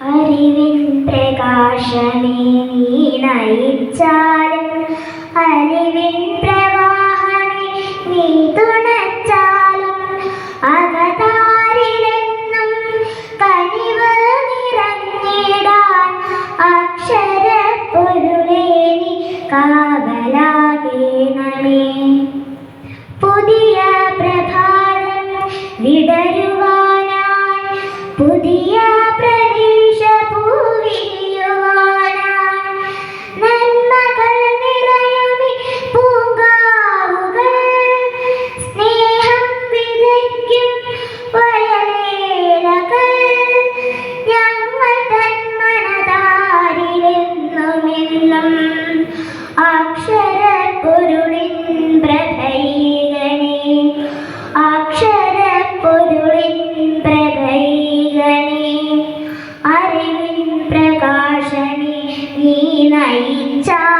അറിവിൻ പ്രകാശമേ നീ നയിച്ചാലും അറിവിൻ പ്രവാഹമേ നീ തുണച്ചാലും അകതാരിലെന്നും കനിവ് നിറഞ്ഞിടാൻ അക്ഷര പൊരുളേ നീ കാവലാകേണമേ പുതിയ പ്രഭാതം വിടരുവാനായി പുതിയ പ്ര này cha